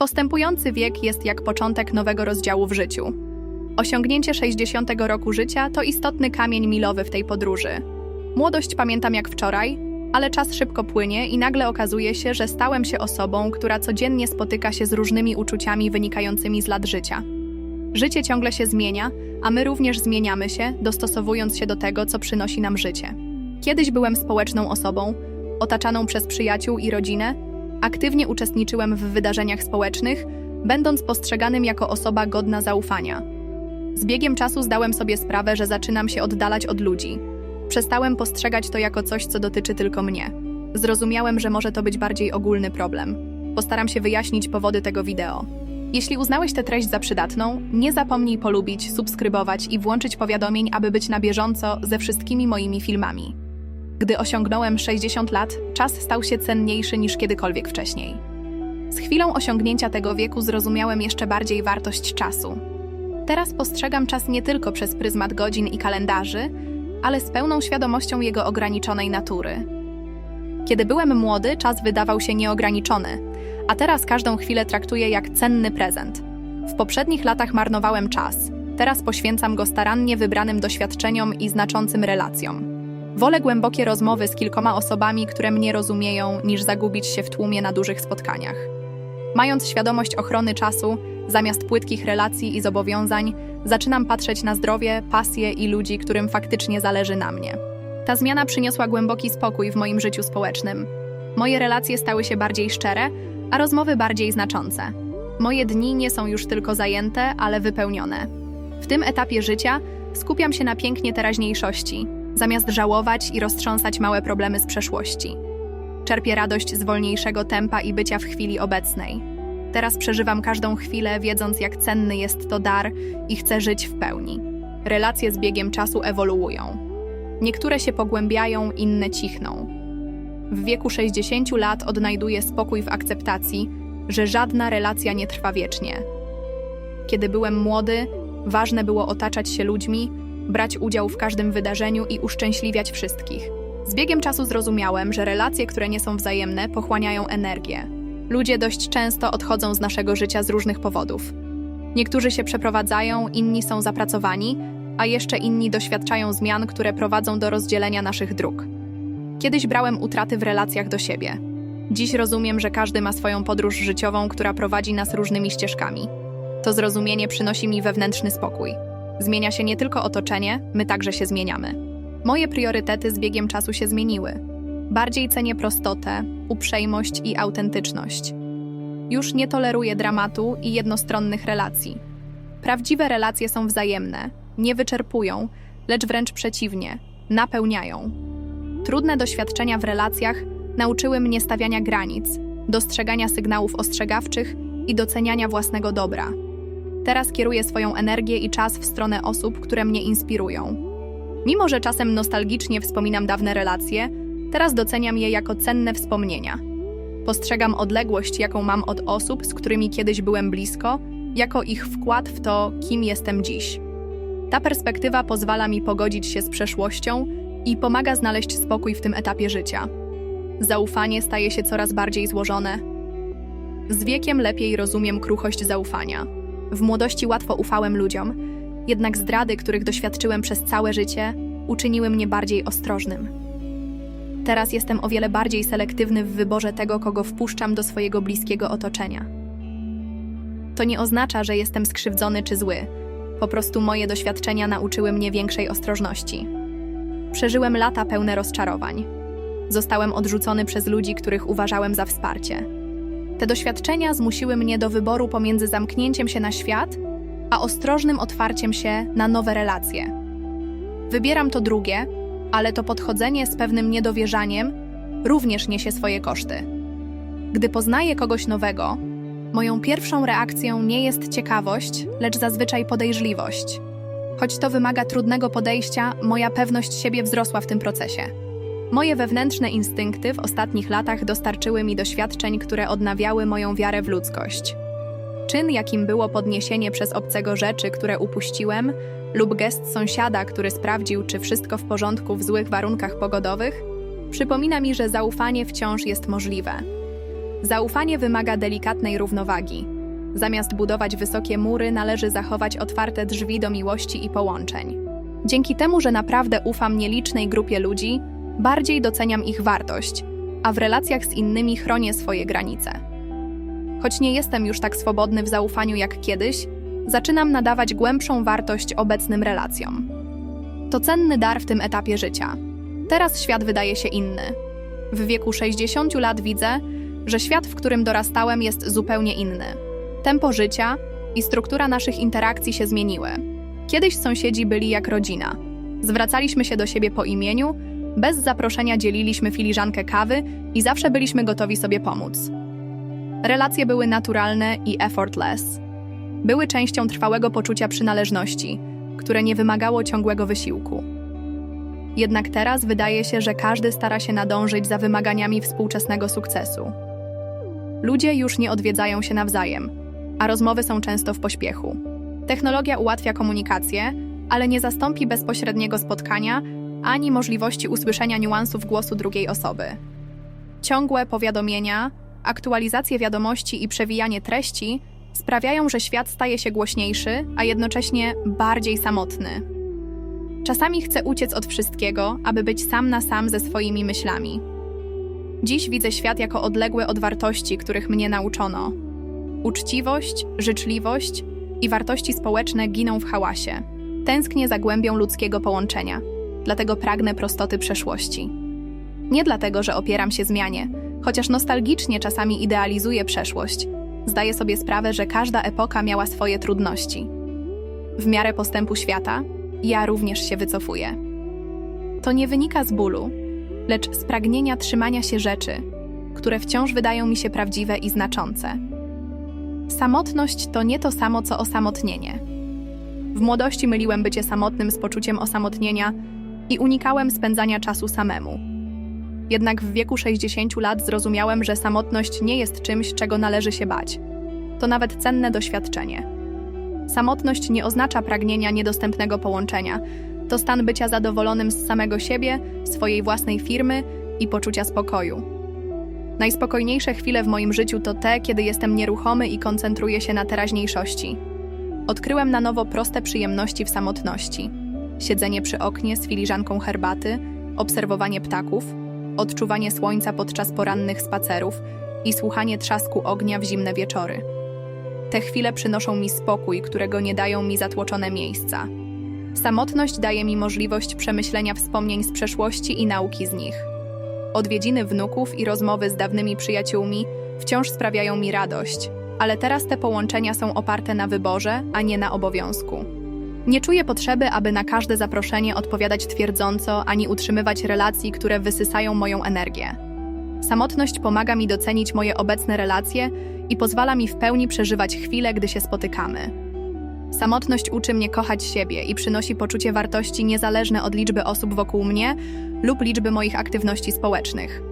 Postępujący wiek jest jak początek nowego rozdziału w życiu. Osiągnięcie 60 roku życia to istotny kamień milowy w tej podróży. Młodość pamiętam jak wczoraj, ale czas szybko płynie i nagle okazuje się, że stałem się osobą, która codziennie spotyka się z różnymi uczuciami wynikającymi z lat życia. Życie ciągle się zmienia, a my również zmieniamy się, dostosowując się do tego, co przynosi nam życie. Kiedyś byłem społeczną osobą, otaczaną przez przyjaciół i rodzinę, aktywnie uczestniczyłem w wydarzeniach społecznych, będąc postrzeganym jako osoba godna zaufania. Z biegiem czasu zdałem sobie sprawę, że zaczynam się oddalać od ludzi. Przestałem postrzegać to jako coś, co dotyczy tylko mnie. Zrozumiałem, że może to być bardziej ogólny problem. Postaram się wyjaśnić powody tego wideo. Jeśli uznałeś tę treść za przydatną, nie zapomnij polubić, subskrybować i włączyć powiadomień, aby być na bieżąco ze wszystkimi moimi filmami. Gdy osiągnąłem 60 lat, czas stał się cenniejszy niż kiedykolwiek wcześniej. Z chwilą osiągnięcia tego wieku zrozumiałem jeszcze bardziej wartość czasu. Teraz postrzegam czas nie tylko przez pryzmat godzin i kalendarzy, ale z pełną świadomością jego ograniczonej natury. Kiedy byłem młody, czas wydawał się nieograniczony, a teraz każdą chwilę traktuję jak cenny prezent. W poprzednich latach marnowałem czas, teraz poświęcam go starannie wybranym doświadczeniom i znaczącym relacjom. Wolę głębokie rozmowy z kilkoma osobami, które mnie rozumieją, niż zagubić się w tłumie na dużych spotkaniach. Mając świadomość ochrony czasu, zamiast płytkich relacji i zobowiązań, zaczynam patrzeć na zdrowie, pasję i ludzi, którym faktycznie zależy na mnie. Ta zmiana przyniosła głęboki spokój w moim życiu społecznym. Moje relacje stały się bardziej szczere, a rozmowy bardziej znaczące. Moje dni nie są już tylko zajęte, ale wypełnione. W tym etapie życia skupiam się na pięknie teraźniejszości, zamiast żałować i roztrząsać małe problemy z przeszłości. Czerpię radość z wolniejszego tempa i bycia w chwili obecnej. Teraz przeżywam każdą chwilę, wiedząc, jak cenny jest to dar i chcę żyć w pełni. Relacje z biegiem czasu ewoluują. Niektóre się pogłębiają, inne cichną. W wieku 60 lat odnajduję spokój w akceptacji, że żadna relacja nie trwa wiecznie. Kiedy byłem młody, ważne było otaczać się ludźmi, brać udział w każdym wydarzeniu i uszczęśliwiać wszystkich. Z biegiem czasu zrozumiałem, że relacje, które nie są wzajemne, pochłaniają energię. Ludzie dość często odchodzą z naszego życia z różnych powodów. Niektórzy się przeprowadzają, inni są zapracowani, a jeszcze inni doświadczają zmian, które prowadzą do rozdzielenia naszych dróg. Kiedyś brałem utraty w relacjach do siebie. Dziś rozumiem, że każdy ma swoją podróż życiową, która prowadzi nas różnymi ścieżkami. To zrozumienie przynosi mi wewnętrzny spokój. Zmienia się nie tylko otoczenie, my także się zmieniamy. Moje priorytety z biegiem czasu się zmieniły. Bardziej cenię prostotę, uprzejmość i autentyczność. Już nie toleruję dramatu i jednostronnych relacji. Prawdziwe relacje są wzajemne, nie wyczerpują, lecz wręcz przeciwnie, napełniają. Trudne doświadczenia w relacjach nauczyły mnie stawiania granic, dostrzegania sygnałów ostrzegawczych i doceniania własnego dobra. Teraz kieruję swoją energię i czas w stronę osób, które mnie inspirują. Mimo, że czasem nostalgicznie wspominam dawne relacje, teraz doceniam je jako cenne wspomnienia. Postrzegam odległość, jaką mam od osób, z którymi kiedyś byłem blisko, jako ich wkład w to, kim jestem dziś. Ta perspektywa pozwala mi pogodzić się z przeszłością i pomaga znaleźć spokój w tym etapie życia. Zaufanie staje się coraz bardziej złożone. Z wiekiem lepiej rozumiem kruchość zaufania. W młodości łatwo ufałem ludziom, jednak zdrady, których doświadczyłem przez całe życie, uczyniły mnie bardziej ostrożnym. Teraz jestem o wiele bardziej selektywny w wyborze tego, kogo wpuszczam do swojego bliskiego otoczenia. To nie oznacza, że jestem skrzywdzony czy zły. Po prostu moje doświadczenia nauczyły mnie większej ostrożności. Przeżyłem lata pełne rozczarowań. Zostałem odrzucony przez ludzi, których uważałem za wsparcie. Te doświadczenia zmusiły mnie do wyboru pomiędzy zamknięciem się na świat, a ostrożnym otwarciem się na nowe relacje. Wybieram to drugie, ale to podchodzenie z pewnym niedowierzaniem również niesie swoje koszty. Gdy poznaję kogoś nowego, moją pierwszą reakcją nie jest ciekawość, lecz zazwyczaj podejrzliwość. Choć to wymaga trudnego podejścia, moja pewność siebie wzrosła w tym procesie. Moje wewnętrzne instynkty w ostatnich latach dostarczyły mi doświadczeń, które odnawiały moją wiarę w ludzkość. Czyn, jakim było podniesienie przez obcego rzeczy, które upuściłem, lub gest sąsiada, który sprawdził, czy wszystko w porządku w złych warunkach pogodowych, przypomina mi, że zaufanie wciąż jest możliwe. Zaufanie wymaga delikatnej równowagi. Zamiast budować wysokie mury, należy zachować otwarte drzwi do miłości i połączeń. Dzięki temu, że naprawdę ufam nielicznej grupie ludzi, bardziej doceniam ich wartość, a w relacjach z innymi chronię swoje granice. Choć nie jestem już tak swobodny w zaufaniu jak kiedyś, zaczynam nadawać głębszą wartość obecnym relacjom. To cenny dar w tym etapie życia. Teraz świat wydaje się inny. W wieku 60 lat widzę, że świat, w którym dorastałem, jest zupełnie inny. Tempo życia i struktura naszych interakcji się zmieniły. Kiedyś sąsiedzi byli jak rodzina. Zwracaliśmy się do siebie po imieniu, bez zaproszenia dzieliliśmy filiżankę kawy i zawsze byliśmy gotowi sobie pomóc. Relacje były naturalne i effortless. Były częścią trwałego poczucia przynależności, które nie wymagało ciągłego wysiłku. Jednak teraz wydaje się, że każdy stara się nadążyć za wymaganiami współczesnego sukcesu. Ludzie już nie odwiedzają się nawzajem, a rozmowy są często w pośpiechu. Technologia ułatwia komunikację, ale nie zastąpi bezpośredniego spotkania ani możliwości usłyszenia niuansów głosu drugiej osoby. Ciągłe powiadomienia, aktualizacje wiadomości i przewijanie treści sprawiają, że świat staje się głośniejszy, a jednocześnie bardziej samotny. Czasami chcę uciec od wszystkiego, aby być sam na sam ze swoimi myślami. Dziś widzę świat jako odległy od wartości, których mnie nauczono. Uczciwość, życzliwość i wartości społeczne giną w hałasie. Tęsknię za głębią ludzkiego połączenia, dlatego pragnę prostoty przeszłości. Nie dlatego, że opieram się zmianie, chociaż nostalgicznie czasami idealizuję przeszłość. Zdaję sobie sprawę, że każda epoka miała swoje trudności. W miarę postępu świata, ja również się wycofuję. To nie wynika z bólu, lecz z pragnienia trzymania się rzeczy, które wciąż wydają mi się prawdziwe i znaczące. Samotność to nie to samo co osamotnienie. W młodości myliłem bycie samotnym z poczuciem osamotnienia i unikałem spędzania czasu samemu. Jednak w wieku 60 lat zrozumiałem, że samotność nie jest czymś, czego należy się bać. To nawet cenne doświadczenie. Samotność nie oznacza pragnienia niedostępnego połączenia. To stan bycia zadowolonym z samego siebie, swojej własnej firmy i poczucia spokoju. Najspokojniejsze chwile w moim życiu to te, kiedy jestem nieruchomy i koncentruję się na teraźniejszości. Odkryłem na nowo proste przyjemności w samotności. Siedzenie przy oknie z filiżanką herbaty, obserwowanie ptaków, odczuwanie słońca podczas porannych spacerów i słuchanie trzasku ognia w zimne wieczory. Te chwile przynoszą mi spokój, którego nie dają mi zatłoczone miejsca. Samotność daje mi możliwość przemyślenia wspomnień z przeszłości i nauki z nich. Odwiedziny wnuków i rozmowy z dawnymi przyjaciółmi wciąż sprawiają mi radość, ale teraz te połączenia są oparte na wyborze, a nie na obowiązku. Nie czuję potrzeby, aby na każde zaproszenie odpowiadać twierdząco, ani utrzymywać relacji, które wysysają moją energię. Samotność pomaga mi docenić moje obecne relacje i pozwala mi w pełni przeżywać chwile, gdy się spotykamy. Samotność uczy mnie kochać siebie i przynosi poczucie wartości niezależne od liczby osób wokół mnie lub liczby moich aktywności społecznych.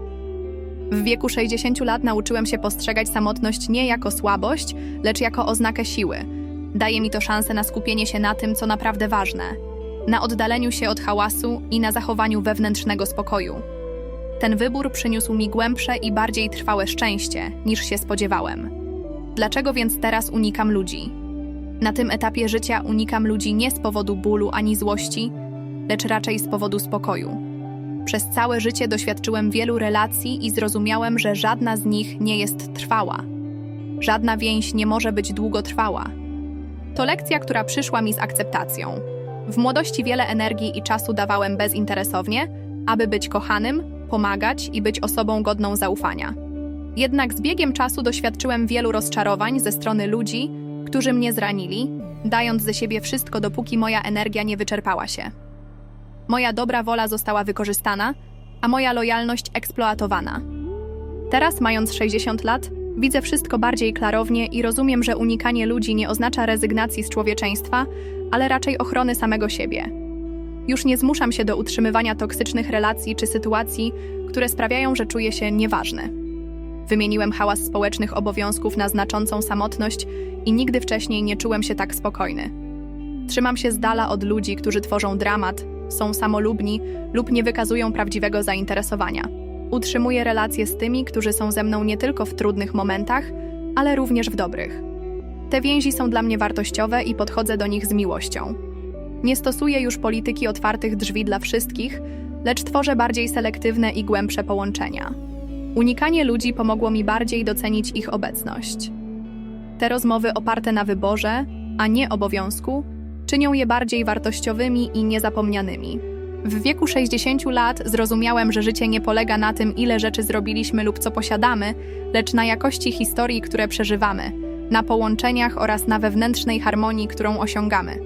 W wieku 60 lat nauczyłem się postrzegać samotność nie jako słabość, lecz jako oznakę siły. Daje mi to szansę na skupienie się na tym, co naprawdę ważne, na oddaleniu się od hałasu i na zachowaniu wewnętrznego spokoju. Ten wybór przyniósł mi głębsze i bardziej trwałe szczęście, niż się spodziewałem. Dlaczego więc teraz unikam ludzi? Na tym etapie życia unikam ludzi nie z powodu bólu ani złości, lecz raczej z powodu spokoju. Przez całe życie doświadczyłem wielu relacji i zrozumiałem, że żadna z nich nie jest trwała. Żadna więź nie może być długotrwała. To lekcja, która przyszła mi z akceptacją. W młodości wiele energii i czasu dawałem bezinteresownie, aby być kochanym, pomagać i być osobą godną zaufania. Jednak z biegiem czasu doświadczyłem wielu rozczarowań ze strony ludzi, którzy mnie zranili, dając ze siebie wszystko, dopóki moja energia nie wyczerpała się. Moja dobra wola została wykorzystana, a moja lojalność eksploatowana. Teraz, mając 60 lat, widzę wszystko bardziej klarownie i rozumiem, że unikanie ludzi nie oznacza rezygnacji z człowieczeństwa, ale raczej ochrony samego siebie. Już nie zmuszam się do utrzymywania toksycznych relacji czy sytuacji, które sprawiają, że czuję się nieważny. Wymieniłem hałas społecznych obowiązków na znaczącą samotność i nigdy wcześniej nie czułem się tak spokojny. Trzymam się z dala od ludzi, którzy tworzą dramat, są samolubni lub nie wykazują prawdziwego zainteresowania. Utrzymuję relacje z tymi, którzy są ze mną nie tylko w trudnych momentach, ale również w dobrych. Te więzi są dla mnie wartościowe i podchodzę do nich z miłością. Nie stosuję już polityki otwartych drzwi dla wszystkich, lecz tworzę bardziej selektywne i głębsze połączenia. Unikanie ludzi pomogło mi bardziej docenić ich obecność. Te rozmowy oparte na wyborze, a nie obowiązku, czynią je bardziej wartościowymi i niezapomnianymi. W wieku 60 lat zrozumiałem, że życie nie polega na tym, ile rzeczy zrobiliśmy lub co posiadamy, lecz na jakości historii, które przeżywamy, na połączeniach oraz na wewnętrznej harmonii, którą osiągamy.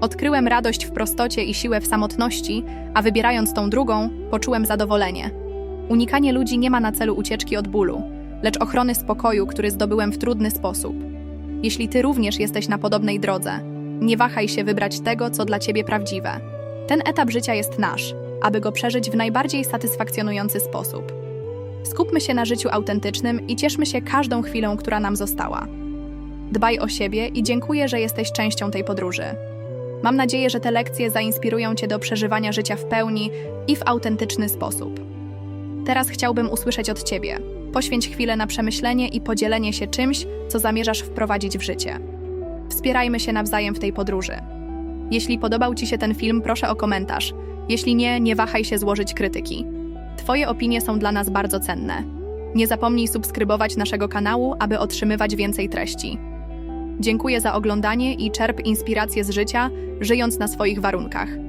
Odkryłem radość w prostocie i siłę w samotności, a wybierając tą drugą, poczułem zadowolenie. Unikanie ludzi nie ma na celu ucieczki od bólu, lecz ochrony spokoju, który zdobyłem w trudny sposób. Jeśli ty również jesteś na podobnej drodze, nie wahaj się wybrać tego, co dla ciebie prawdziwe. Ten etap życia jest nasz, aby go przeżyć w najbardziej satysfakcjonujący sposób. Skupmy się na życiu autentycznym i cieszmy się każdą chwilą, która nam została. Dbaj o siebie i dziękuję, że jesteś częścią tej podróży. Mam nadzieję, że te lekcje zainspirują Cię do przeżywania życia w pełni i w autentyczny sposób. Teraz chciałbym usłyszeć od Ciebie. Poświęć chwilę na przemyślenie i podzielenie się czymś, co zamierzasz wprowadzić w życie. Wspierajmy się nawzajem w tej podróży. Jeśli podobał Ci się ten film, proszę o komentarz. Jeśli nie, nie wahaj się złożyć krytyki. Twoje opinie są dla nas bardzo cenne. Nie zapomnij subskrybować naszego kanału, aby otrzymywać więcej treści. Dziękuję za oglądanie i czerp inspirację z życia, żyjąc na swoich warunkach.